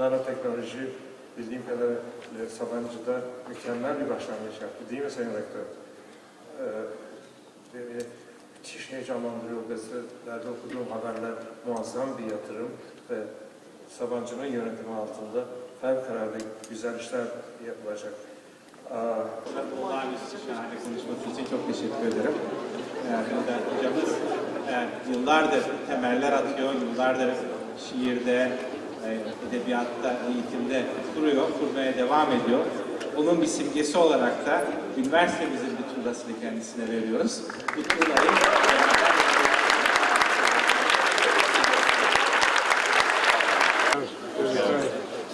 nanoteknoloji bildiğim kadarıyla Sabancı'da mükemmel bir başlangıç yaptı. Değil mi Sayın Rektör? Ee, beni müthiş heyecanlandırıyor. Gazetelerde okuduğum haberler muazzam bir yatırım ve Sabancı'nın yönetimi altında fevkalade güzel işler yapılacak. Aa, Olağanüstü şahane konuşması için çok teşekkür ederim. Önder hocamız yani yıllardır temeller atıyor, yıllardır şiirde, edebiyatta, eğitimde duruyor, kurmaya devam ediyor. Bunun bir simgesi olarak da üniversitemizin bir tuğlasını kendisine veriyoruz. Bu tuğlayı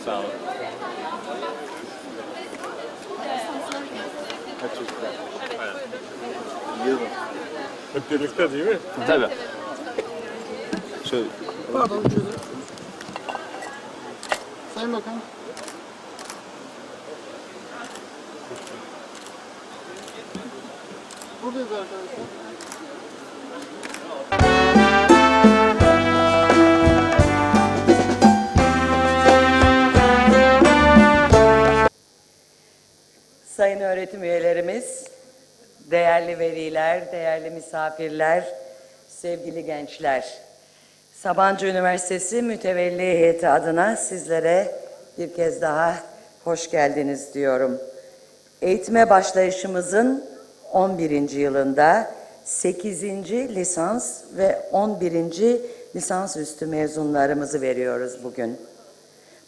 Sağ olun. hep birlikte değil mi? Tabii. Şöyle. Pardon çözüm. Sayın Bakan. Buradayız arkadaşlar. Sayın öğretim üyelerimiz, değerli veliler, değerli misafirler, sevgili gençler. Sabancı Üniversitesi Mütevelli Heyeti adına sizlere bir kez daha hoş geldiniz diyorum. Eğitime başlayışımızın 11. yılında 8. lisans ve 11. lisansüstü mezunlarımızı veriyoruz bugün.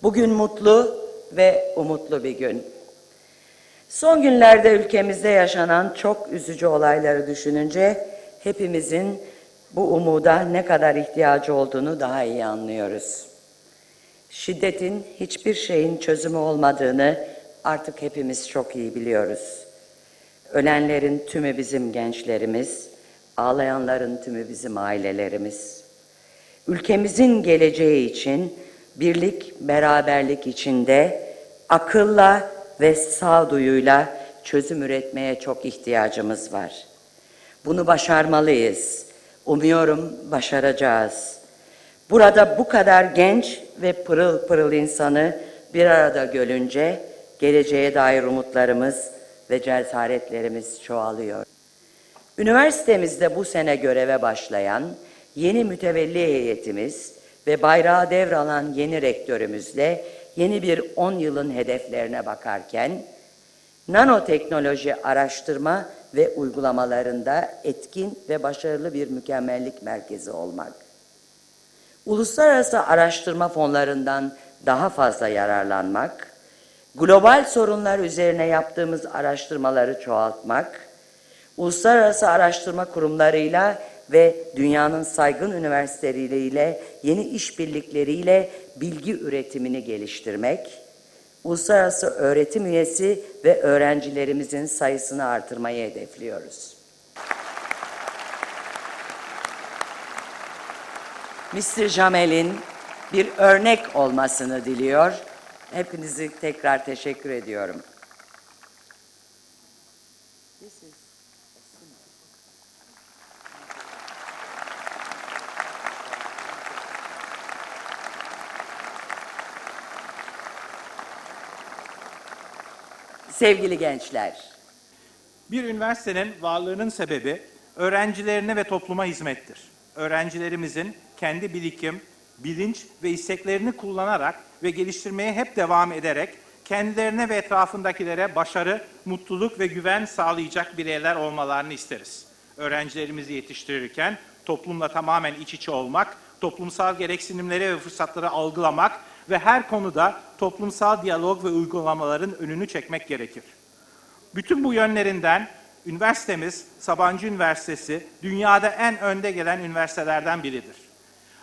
Bugün mutlu ve umutlu bir gün. Son günlerde ülkemizde yaşanan çok üzücü olayları düşününce hepimizin bu umuda ne kadar ihtiyacı olduğunu daha iyi anlıyoruz. Şiddetin hiçbir şeyin çözümü olmadığını artık hepimiz çok iyi biliyoruz. Ölenlerin tümü bizim gençlerimiz, ağlayanların tümü bizim ailelerimiz. Ülkemizin geleceği için birlik, beraberlik içinde akılla ve sağduyuyla çözüm üretmeye çok ihtiyacımız var. Bunu başarmalıyız. Umuyorum başaracağız. Burada bu kadar genç ve pırıl pırıl insanı bir arada görünce geleceğe dair umutlarımız ve cesaretlerimiz çoğalıyor. Üniversitemizde bu sene göreve başlayan yeni mütevelli heyetimiz ve bayrağı devralan yeni rektörümüzle yeni bir 10 yılın hedeflerine bakarken nanoteknoloji araştırma ve uygulamalarında etkin ve başarılı bir mükemmellik merkezi olmak. Uluslararası araştırma fonlarından daha fazla yararlanmak, global sorunlar üzerine yaptığımız araştırmaları çoğaltmak, uluslararası araştırma kurumlarıyla ve dünyanın saygın üniversiteleriyle yeni işbirlikleriyle bilgi üretimini geliştirmek, uluslararası öğretim üyesi ve öğrencilerimizin sayısını artırmayı hedefliyoruz. Mr. Jamel'in bir örnek olmasını diliyor. Hepinizi tekrar teşekkür ediyorum. Sevgili gençler, Bir üniversitenin varlığının sebebi öğrencilerine ve topluma hizmettir. Öğrencilerimizin kendi birikim, bilinç ve isteklerini kullanarak ve geliştirmeye hep devam ederek kendilerine ve etrafındakilere başarı, mutluluk ve güven sağlayacak bireyler olmalarını isteriz. Öğrencilerimizi yetiştirirken toplumla tamamen iç içe olmak, toplumsal gereksinimleri ve fırsatları algılamak ve her konuda toplumsal diyalog ve uygulamaların önünü çekmek gerekir. Bütün bu yönlerinden üniversitemiz Sabancı Üniversitesi dünyada en önde gelen üniversitelerden biridir.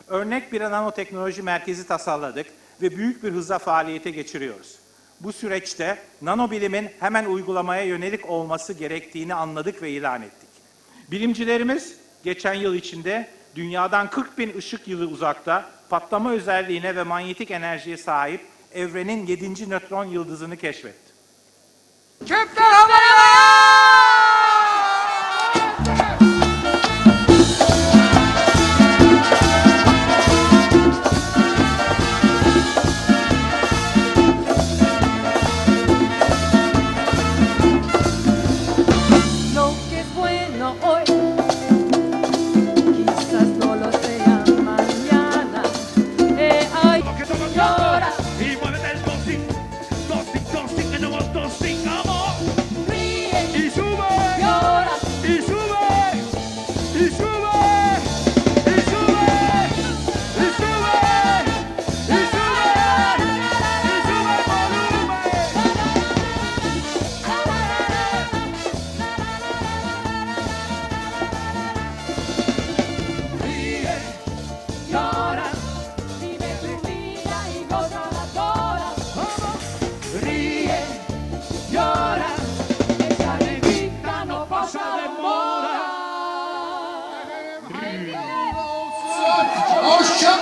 Örnek bir nanoteknoloji merkezi tasarladık ve büyük bir hızla faaliyete geçiriyoruz. Bu süreçte nanobilimin hemen uygulamaya yönelik olması gerektiğini anladık ve ilan ettik. Bilimcilerimiz geçen yıl içinde dünyadan 40 bin ışık yılı uzakta patlama özelliğine ve manyetik enerjiye sahip evrenin 7. nötron yıldızını keşfetti. Çöpler havaya!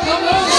Vamos!